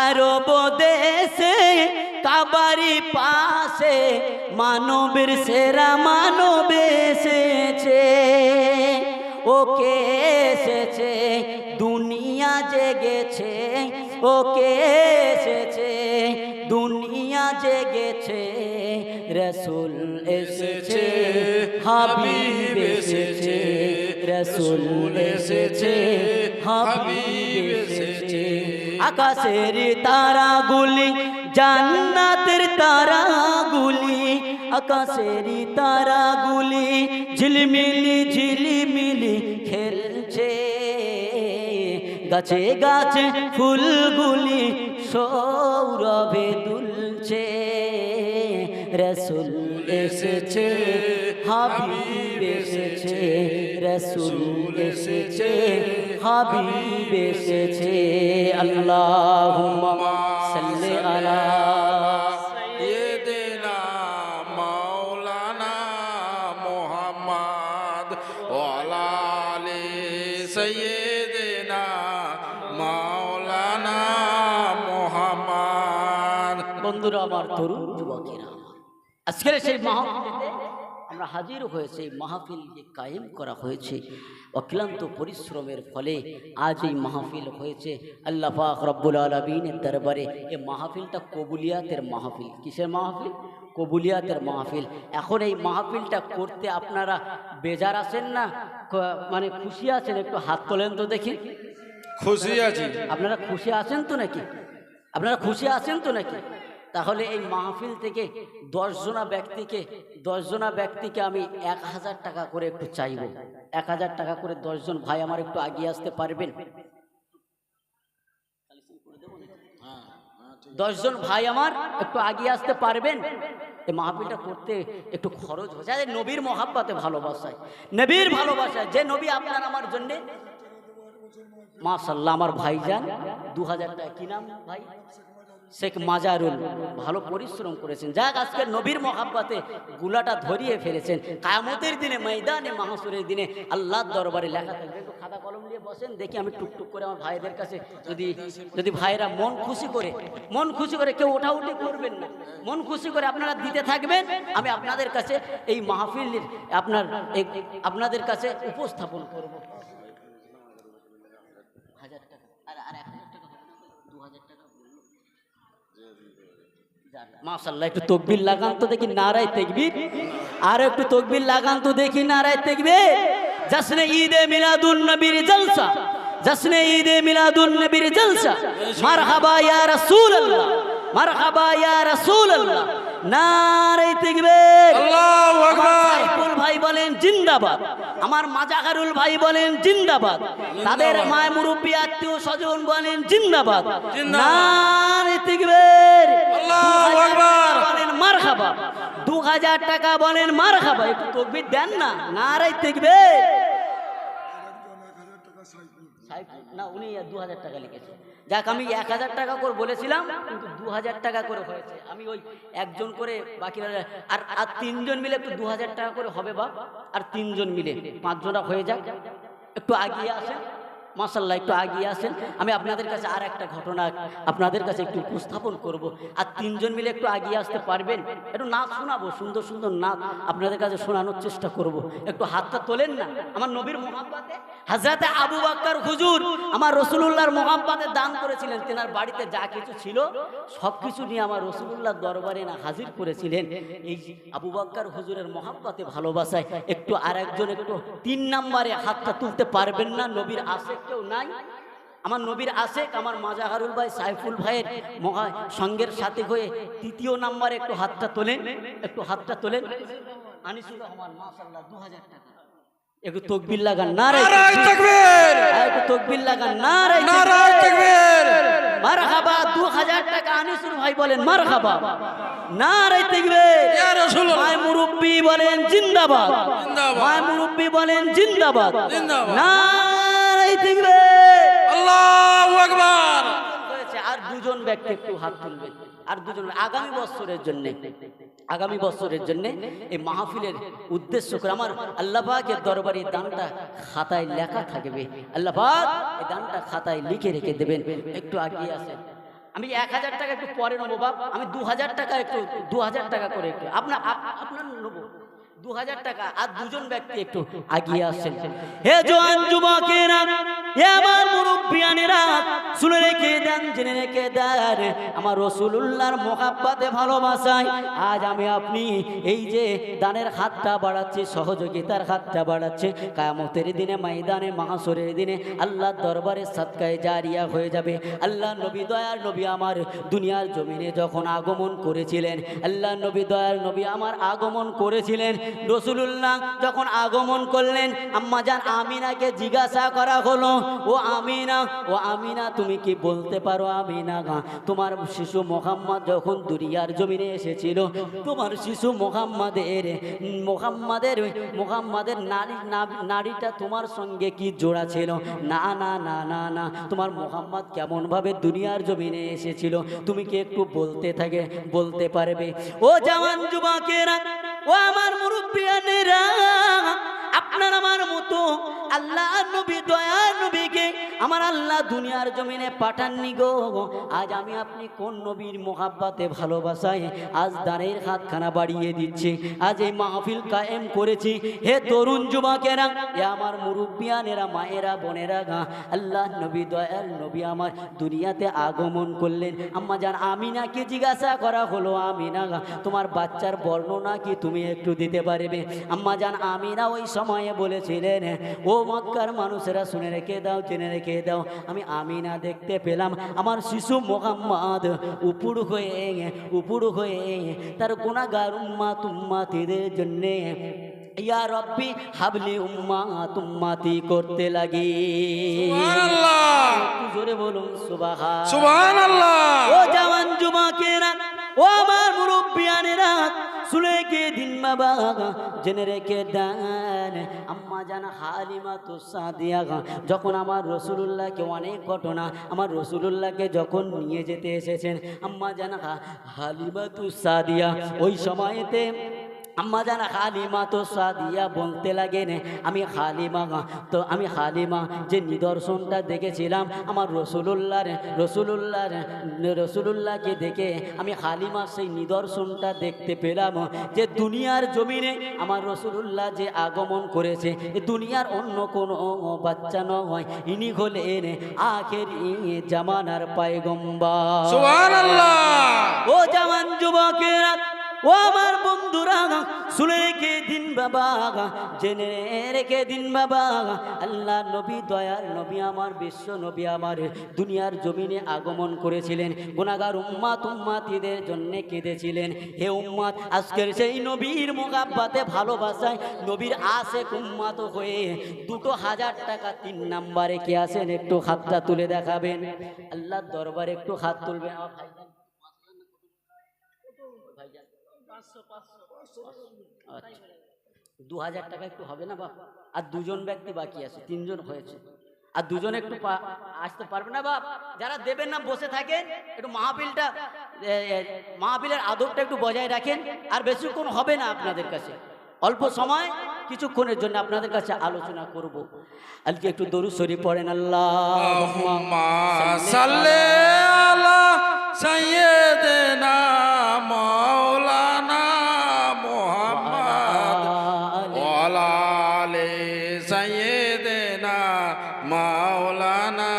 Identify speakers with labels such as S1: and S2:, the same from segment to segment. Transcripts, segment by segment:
S1: আরব দেশে কাবারি পাশে মানবের সেরা মানব এসেছে। ওকে এসেছে, দুনিয়া জেগেছে। ওকে এসেছে, দুনিয়া জেগেছে। রসুল এসেছে, হাবিব এসেছে। রসুল এসেছে, হাবিব এসেছে। আকাশের তারাগুলি, জান্নাতের তারাগুলি, আকাশের তারাগুলি ঝিলমিলি, ঝিলিমিলি খেলছে। গাছে গাছে ফুলগুলি সৌরভে দুলছে। রসুল এসেছে, হাবিব এসেছে, রসুল এসেছে হাবিব এসেছে আল্লাহ সাল্লি আলা
S2: মৌলানা মোহাম্মদ ওলালে সৈয়দেনা মৌলানা মোহাম্মদ।
S1: বন্ধুরা, আমার তরুণ যুবকেরা, আজকের সেই মহা আমরা হাজির হয়েছে এই মাহফিল যে কায়েম করা হয়েছে অক্লান্ত পরিশ্রমের ফলে আজ এই মাহফিল হয়েছে। আল্লাহ পাক রব্বুল আলমিনের দরবারে এই মাহফিলটা কবুলিয়াতের মাহফিল। কিসের মাহফিল? কবুলিয়াতের মাহফিল। এখন এই মাহফিলটা করতে আপনারা বেজার আছেন না? মানে খুশি আছেন? একটু হাত তোলেন তো দেখি।
S2: খুশি আছি।
S1: আপনারা খুশি আছেন তো নাকি? আপনারা খুশি আছেন তো নাকি? তাহলে এই মাহফিল থেকে দশজনা ব্যক্তিকে দশজনা ব্যক্তিকে আমি এক হাজার টাকা করে একটু চাইব। এক হাজার টাকা করে দশজন ভাই আমার একটু আগিয়ে আসতে পারবেন? দশজন ভাই আমার একটু আগিয়ে আসতে পারবেন? এই মাহফিলটা করতে একটু খরচ হচ্ছে আরে নবীর মহাব্বাতে ভালোবাসায়, নবীর ভালোবাসায়। যে নবী আপনার আমার জন্যে মাশাল্লাহ আমার ভাইজান দু হাজার টাকা। কি নাম ভাই? শেখ মাজারুল ভালো পরিশ্রম করেছেন। যাক, আজকে নবীর মহাব্বাতে গুলাটা ধরিয়ে ফেলেছেন। কায়ামতের দিনে, ময়দানে মাহসুরের দিনে আল্লাহর দরবারে লেখা থাকবে। একটু খাতা কলম নিয়ে বসেন, দেখি আমি টুকটুক করে আমার ভাইদের কাছে যদি যদি ভাইরা মন খুশি করে, মন খুশি করে কেউ ওঠাউঠি করবেন না। মন খুশি করে আপনারা দিতে থাকবেন, আমি আপনাদের কাছে এই মাহফিলের আপনার আপনাদের কাছে উপস্থাপন করব হাজার টাকা আর আর এক হাজার টাকা হবে না দু হাজার টাকা বলল মাশাল্লাহ একটু তকবির লাগান তো দেখি নারায় তেকবির আর একটু তকবির লাগান তো দেখি নারায় তেকবির জশ্নে ঈদে মিলাদুন নবীর জলসা জশ্নে ঈদে মিলাদুন নবীর জলসা মারহাবা ইয়া রাসূলুল্লাহ মারহাবা ইয়া রাসূলুল্লাহ নারায় তেকবির
S2: আল্লাহু আকবার।
S1: সাইফুল ভাই বলেন জিন্দাবাদ। আমার মাজাকারুল ভাই বলেন জিন্দাবাদ। তাদের মায় মুরব্বী আত্মীয় স্বজন বলেন জিন্দাবাদ। নারে
S2: আকবার।
S1: বলেন মারহাবা। দু হাজার টাকা বলেন মারহাবা। একটু তকবির দেন না। নারে না উনি দু হাজার টাকা লিখেছে। যাক আমি এক হাজার টাকা করে বলেছিলাম, কিন্তু দু হাজার টাকা করে হয়েছে। আমি ওই একজন করে বাকি আর আর তিনজন মিলে একটু দু হাজার টাকা করে হবে বা আর তিনজন মিলে পাঁচজনটা হয়ে যাক। একটু আগিয়ে আসেন। মাসাল্লাহ, একটু আগিয়ে আসেন। আমি আপনাদের কাছে আর একটা ঘটনা আপনাদের কাছে একটু উপস্থাপন করব। আর তিনজন মিলে একটু আগিয়ে আসতে পারবেন? একটু নাচ শোনাবো, সুন্দর সুন্দর নাচ আপনাদের কাছে শোনানোর চেষ্টা করব। একটু হাতটা তোলেন না। আমার নবীর মোহাম্মতে হাজরাতে আবু বাক্কার হুজুর আমার রসুলুল্লাহর মোহাম্মতে দান করেছিলেন। তেনার বাড়িতে যা কিছু ছিল, সব কিছু নিয়ে আমার রসুলুল্লাহ দরবারে না হাজির করেছিলেন। এই আবু বাক্কার হুজুরের মোহাম্মতে ভালোবাসায় একটু আর একজন একটু তিন নাম্বারে হাতটা তুলতে পারবেন না নবীর আশেক কেউ নাই। আমার নবীর আশেক আমার মাজাহারুল ভাই সাইফুল ভাইয়ের মহা সঙ্গের সাথে হয়ে তৃতীয় নাম্বারে একটু হাতটা তোলেন একটু হাতটা তোলেন। আনিসুর রহমান মাশাল্লাহ দু হাজার টাকা। একটু তকবির লাগান নারে
S2: নারায়
S1: একটু তকবির লাগান নারে
S2: নারায় তাকবীর!
S1: মারহাবা দু হাজার টাকা আনিসুর ভাই বলেন মায় মুরব্বি বলেন জিন্দাবাদ। মুরব্বি বলেন জিন্দাবাদ।
S2: জিন্দাবাদ।
S1: নারে তাকবীর
S2: আল্লাহু আকবার।
S1: হয়েছে আর দুজন ব্যক্তি একটু হাত তুলবেন। আর দুজন আগামী বছরের জন্য আগামী বছরের জন্য এই মাহফিলের উদ্দেশ্য করে আমার আল্লাহবাকের দরবারে দানটা খাতায় লেখা থাকবে। আল্লাহ পাক এই দানটা খাতায় লিখে রেখে দেবেন। একটু আগিয়ে আসেন। আমি এক হাজার টাকা একটু পরে নেব বাপ। আমি দু হাজার টাকা একটু দু হাজার টাকা করে একটু। আপনার আপনার নেব। দু হাজার টাকা আর দুজন ব্যক্তি একটু আগিয়ে আসছেন হে জোয়ান যুবকেরা হে আমার মুরব্বিয়ানেরা শুনে রেখে দেন, জেনে রেখে দেন, আমার রসুলুল্লাহর মোহাব্বাতে ভালোবাসায়। আজ আমি আপনি এই যে দানের হাতটা বাড়াচ্ছি, সহযোগিতার হাতটা বাড়াচ্ছে, কায়ামতের দিনে, ময়দানে মাহাসরের দিনে আল্লাহর দরবারে সৎকায় জারিয়া হয়ে যাবে। আল্লাহ নবী, দয়ার নবী আমার দুনিয়ার জমিনে যখন আগমন করেছিলেন আল্লাহ নবী, দয়ার নবী আমার আগমন করেছিলেন, রসুলুল্লাহ যখন আগমন করলেন আম্মা জান আমিনাকে জিজ্ঞাসা করা হলো ও আমিনা ও আমিনা, তুমি কি বলতে পারো আমিনা গা? তোমার শিশু মোহাম্মদ যখন দুনিয়ার জমিনে এসেছিল, তোমার শিশু মোহাম্মদের মোহাম্মদের মোহাম্মদের নারী নারীটা তোমার সঙ্গে কি জোড়া ছিল? না না না না না। তোমার মোহাম্মদ কেমনভাবে দুনিয়ার জমিনে এসেছিল? তুমি কি একটু বলতে থাকে, বলতে পারবে? ও জওয়ান যুবকেরা, ও আমার মুরব্বিয়ানেরা আপনার আমার মতো আল্লাহ নবী দয়া নবীকে আমার আল্লাহ দুনিয়ার জমিনে পাঠাননি গো। আজ আমি আপনি কোন নবীর মোহাব্বাতে ভালোবাসায় আজ দানের হাতখানা বাড়িয়ে দিচ্ছি। আজ এই মাহফিল কায়েম করেছি। হে তরুণ যুবকেরা, এ আমার মুরব্বিয়ানেরা, মায়েরা, বোনেরা গা। আল্লাহ নবী দয়াল নবী আমার দুনিয়াতে আগমন করলেন। আম্মা জান আমিনাকে জিজ্ঞাসা করা হলো? আমিনা গা। তোমার বাচ্চার বর্ণনা কি তুমি একটু দিতে পারবে? আম্মা জান, আমিনা ওই সময়ে বলেছিলেন, ও মক্কার মানুষেরা শুনে রেখে দাও, জেনে রেখে দাও। আমি আমিনা দেখতে পেলাম। আমার শিশু মোহাম্মদ উপুড় হয়ে উপুড় হয়ে তার গুণাগার উম্মা তুম্মাতিদের জন্যে ইয়া রব্বি হাবলি উম্মা তুম্মাতি করতে লাগি। জোরে বলুন সুবাহা
S2: সুবাহ
S1: ও বাবা, জেনে রেখে দেন। আম্মা জান হালিমা তো সাদিয়া যখন আমার রসুলুল্লাহকে অনেক ঘটনা, আমার রসুলুল্লাহকে যখন নিয়ে যেতে এসেছেন, আম্মা জান হালিমা তু সাদিয়া, ওই সময়তে আম্মা জানা হালিমা তো সাদিয়া বলতে লাগেন আমি হালিমা তো আমি হালিমা যে নিদর্শনটা দেখেছিলাম আমার রসুলুল্লাহর রসুলুল্লাহর রসুলুল্লাহকে দেখে আমি হালিমা সেই নিদর্শনটা দেখতে পেলাম যে দুনিয়ার জমিনে আমার রসুলুল্লাহ যে আগমন করেছে এ দুনিয়ার অন্য কোনো বাচ্চা নয়। ইনি হলেন আখের জামানার পায়গম্বা ও জওয়ান যুবকেরা ও আমার বন্ধুরা শুনে রেখে দিন বাবা, জেনে রেখে দিন বাবা, আল্লাহ নবী দয়ার নবী আমার, বিশ্ব নবী আমার, দুনিয়ার জমিনে আগমন করেছিলেন গুণাগার উম্মাত উম্মাতিদের জন্যে কেঁদেছিলেন হে উম্মাত, আজকের সেই নবীর মোকাব্বাতে ভালোবাসায় নবীর আশে উম্মাত হয়ে দুটো হাজার টাকা তিন নাম্বারে কে আসেন একটু হাতটা তুলে দেখাবেন আল্লাহর দরবারে একটু হাত তুলবেন আমার। দু হাজার টাকা একটু হবে না বাপ? আর দুজন ব্যক্তি বাকি আছে তিনজন হয়েছে। আর দুজন একটু আসতে পারবে না বাপ? যারা দেবেন না বসে থাকেন একটু মাহফিলটা মাহফিলের আদবটা একটু বজায় রাখেন আর বেশিক্ষণ হবে না আপনাদের কাছে। অল্প সময় কিছুক্ষণের জন্য আপনাদের কাছে আলোচনা করব। আজকে একটু দরু শরীফ পড়েন আল্লাহ
S2: আল্লাহুম্মা সাল্লি মাওলানা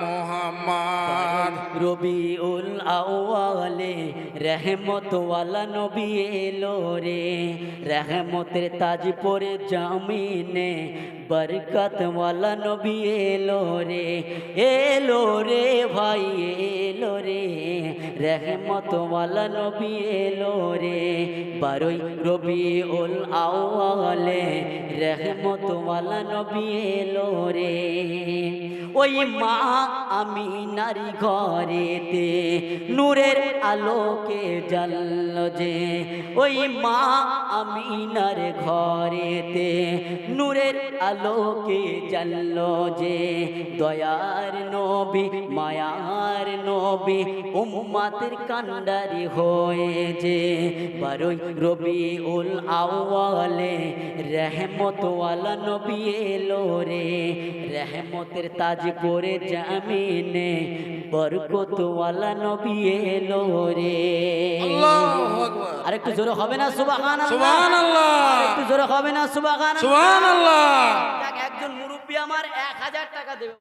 S2: মুহাম্মদ।
S1: রবিউল আউয়ালে রহমত ওয়ালা নবী এলো রে। রহমতের তাজ পরে জামিনে বরকত ওয়ালা নবী এলো রে। এলো রে ভাই, এলো রে। রহমত ওয়ালা নবী এলো রে, বারোই রবিউল আউয়ালে রহমত ওয়ালা নবী এলো রে। ওই মা আমি নারী ঘরেতে, নূরের আলোকে জ্বলল যে। ওই মা আমি নার ঘরেতে, নূরের আলোকে জ্বলল যে। দয়ার নবী মায়ার নবী উম্মাতের কান্ডারি হয়ে যে বারোই রবি উল আওয়ালে রহমত ওয়ালা নবী এলো রে। রহমতের তাজ করে জামিনে বরকত ওয়ালা নবী এলো রে।
S2: আল্লাহু আকবার।
S1: আর একটু জোরে হবে না? সুবাহান
S2: সুবহানাল্লাহ।
S1: একটু জোরে হবে না? সুবাহান
S2: সুবহানাল্লাহ।
S1: একজন মুরব্বী আমার এক হাজার টাকা দেবে।